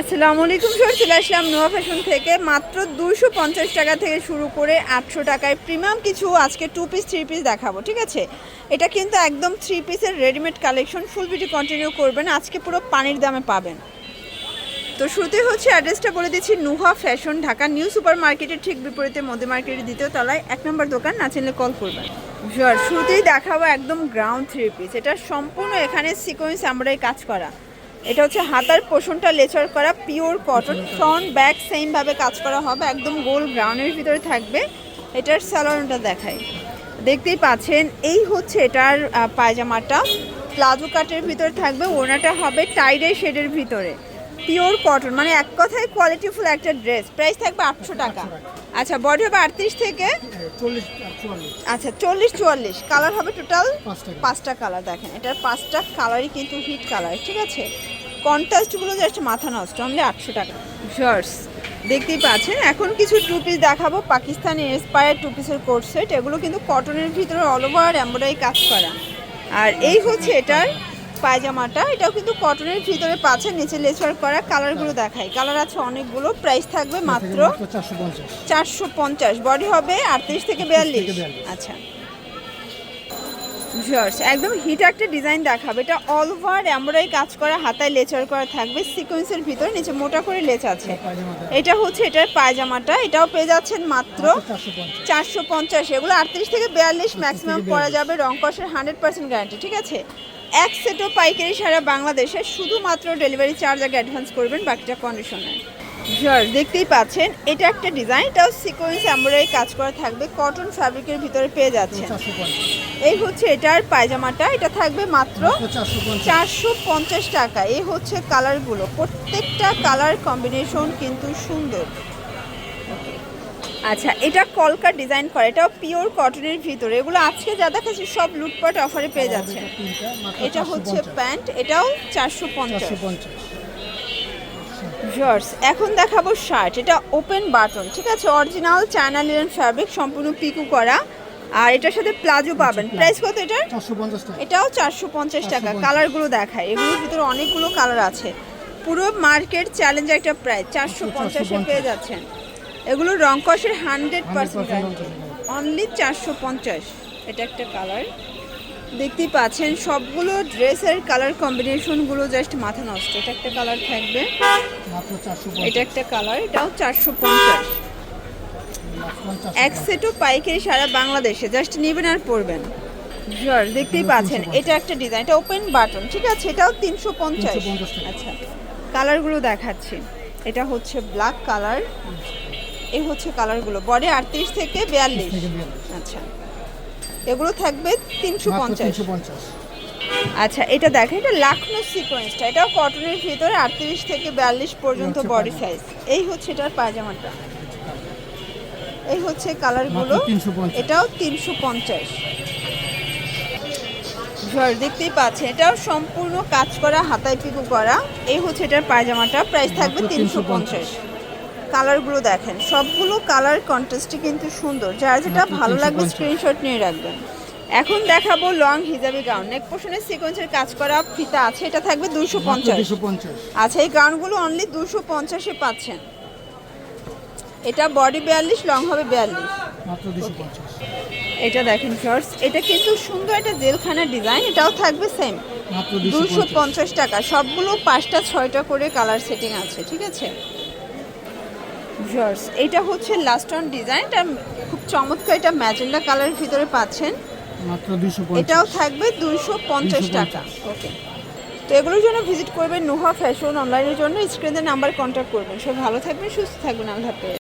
আসসালামু আলাইকুম স্যার চলে আসলাম নোয়া ফ্যাশন থেকে। মাত্র দুশো পঞ্চাশ টাকা থেকে শুরু করে আটশো টাকায় প্রিমিয়াম কিছু আজকে টু পিস থ্রি পিস দেখাবো, ঠিক আছে? এটা কিন্তু একদম থ্রি পিসের readymade collection full video continue করবেন, আজকে পুরো পানির দামে পাবেন। তো শুরুতে হচ্ছে অ্যাড্রেসটা বলে দিচ্ছি Nuha fashion, Dhaka new super মার্কেটের ঠিক বিপরীতে মধ্যে মার্কেটের দ্বিতীয় তলায়, এক নম্বর দোকান, না চিনলে কল করবেন। শুরুতেই দেখাবো একদম গ্রাউন্ড থ্রি পিস এটা সম্পূর্ণ এখানে সিকোয়েন্স আমরাই কাজ করা। এটা হচ্ছে হাতার পোষণটা লেচার করা পিওর কটন ফ্রন্ট ব্যাক সেমভাবে কাজ করা হবে, একদম গোল গ্রাউন্ডের ভিতরে থাকবে। এটার স্যালোনটা দেখাই। দেখতেই পাচ্ছেন, এই হচ্ছে এটার পায়জামাটা। প্লাজো কাটের ভিতরে থাকবে ওনাটা হবে টাইডাই শেডের ভিতরে। পিওর কটন মানে এক কথায় কোয়ালিটিফুল একটা ড্রেস প্রাইস থাকবে আটশো টাকা। আচ্ছা বডি হবে আটত্রিশ থেকে আচ্ছা চল্লিশ চুয়াল্লিশ। কালার হবে টোটাল পাঁচটা কালার দেখেন। এটার পাঁচটা কালারই কিন্তু হিট কালার ঠিক আছে? কন্ট্রাস্টগুলো জাস্ট মাথা নষ্ট অনলি আটশো টাকা। শার্টস দেখতেই পাচ্ছেন? এখন কিছু টু পিস দেখাবো। পাকিস্তানি ইন্সপায়ার টু পিসের সেট এগুলো কিন্তু কটনের ভিতরে অল ওভার এমব্রয়ডারি কাজ করা। আর এই হচ্ছে এটার পায়জামাটা এটাও কিন্তু কটনের ভিতরে পাচ্ছে নিচে লেচার করা কালারগুলো দেখায় কালার আছে অনেকগুলো প্রাইস থাকবে মাত্র চারশো পঞ্চাশ। বডি হবে আটত্রিশ থেকে বিয়াল্লিশ। আচ্ছা। ভিউয়ার্স একদম হিট একটা ডিজাইন দেখাবে। এটা অল ওভার এমব্রয়ডারি কাজ করা হাতায় লেচার করা থাকবে সিকোয়েন্সের ভিতরে নিচে মোটা করে লেচ আছে। এটা হচ্ছে এটার পায়জামাটা এটাও পেয়ে যাচ্ছেন মাত্র চারশো পঞ্চাশ। এগুলো আটত্রিশ থেকে বিয়াল্লিশ ম্যাক্সিমাম পরা যাবে রং কষের হান্ড্রেড পার্সেন্ট গ্যারান্টি ঠিক আছে? এক সেটও পাইকারি সারা বাংলাদেশে শুধুমাত্র ডেলিভারি চার্জ আগে অ্যাডভান্স করবেন বাকিটা কন্ডিশনে। শিওর দেখতেই পাচ্ছেন এটা একটা ডিজাইন এটাও সিকোয়েন্স এমব্রয়ডারি কাজ করা থাকবে কটন ফ্যাব্রিকের ভিতরে পেয়ে যাচ্ছেন। পঞ্চাশ। এই হচ্ছে এটার পায়জামাটা এটা থাকবে মাত্র চারশো পঞ্চাশ। টাকা। এই হচ্ছে কালারগুলো প্রত্যেকটা কালার কম্বিনেশন কিন্তু সুন্দর। আচ্ছা এটা কলকা ডিজাইন করা এটাও পিওর কটনের ভিতরে। এগুলো আজকে যা দেখাচ্ছি সব লুটপাট অফারে পেয়ে যাচ্ছে। এটা হচ্ছে প্যান্ট এটাও চারশো পঞ্চাশ। পঞ্চাশ। জর্স এখন দেখাবো শার্ট এটা ওপেন বাটন ঠিক আছে? অরিজিনাল চায়না লিলেন ফ্যাব্রিক সম্পূর্ণ পিকু করা। আর এটার সাথে প্লাজো পাবেন। প্রাইস কত এটার? পঞ্চাশ এটাও চারশো পঞ্চাশ টাকা। কালারগুলো দেখায় এগুলোর ভিতরে অনেকগুলো কালার আছে। পুরো মার্কেট চ্যালেঞ্জ একটা প্রাইস চারশো পঞ্চাশে 450 পেয়ে যাচ্ছেন। এগুলো রং কষের হান্ড্রেড পার্সেন্ট অনলি চারশো পঞ্চাশ। এটা একটা কালার দেখতেই পাচ্ছেন সবগুলো ড্রেসের কালার কম্বিনেশনগুলো জাস্ট মাথা নষ্ট। এটা একটা কালার থাকবে। এটা একটা কালার এটাও চারশো পঞ্চাশ। এক সেটও পাইকারি সারা বাংলাদেশে। জাস্ট নেবেন আর পরবেন। জর দেখতেই পাচ্ছেন এটা একটা ডিজাইন এটা ওপেন বাটন ঠিক আছে? এটাও তিনশো পঞ্চাশ। আচ্ছা কালারগুলো দেখাচ্ছি। এটা হচ্ছে ব্ল্যাক কালার এই হচ্ছে কালারগুলো। বডি আটত্রিশ থেকে বিয়াল্লিশ। আচ্ছা। এগুলো থাকবে তিনশো পঞ্চাশ। আচ্ছা এটা দেখেন এটা লাখনো সিকোয়েন্সটা এটাও কটনের ভিতরে আটত্রিশ থেকে বিয়াল্লিশ পর্যন্ত বডি সাইজ এই হচ্ছে এটার পায়জামাটা। এই হচ্ছে কালারগুলো। এটাও তিনশো পঞ্চাশ। ঝড় দেখতেই পাচ্ছেন এটাও সম্পূর্ণ কাজ করা হাতায় পিকু করা। এই হচ্ছে এটার পায়জামাটা। প্রাইস থাকবে তিনশো পঞ্চাশ। কালারগুলো দেখেন। সবগুলো কালার কন্ট্রাস্টই কিন্তু সুন্দর। যার যেটা ভালো লাগবে স্ক্রিনশট নিয়ে রাখবেন। এখন দেখাবো লং হিজাবি গাউন নেক পোর্শনের সিকোয়েন্সের কাজ করা ফিতা আছে। এটা থাকবে দুশো পঞ্চাশ। আচ্ছা এই গাউনগুলো অনলি দুশো পঞ্চাশে পাচ্ছেন। এটা বডি বিয়াল্লিশ লং হবে বিয়াল্লিশ। এটা দেখেন শর্টস এটা কিন্তু সুন্দর একটা জেলখানা ডিজাইন এটাও থাকবে সেম দুশো পঞ্চাশ। টাকা। সবগুলো পাঁচটা ছয়টা করে কালার সেটিং আছে ঠিক আছে? শর্টস এটা হচ্ছে লাস্ট অন ডিজাইন এটা খুব চমৎকার এটা ম্যাজেন্ডা কালারের ভিতরে পাচ্ছেন। মাত্র এটাও থাকবে দুইশো পঞ্চাশ 250 টাকা। ওকে তো এগুলোর জন্য ভিজিট করবেন নুহা ফ্যাশন অনলাইনের জন্য স্ক্রিনের নাম্বার কন্ট্যাক্ট করবেন। সব ভালো থাকবেন সুস্থ থাকবেন আল্লাহ হাফেজ।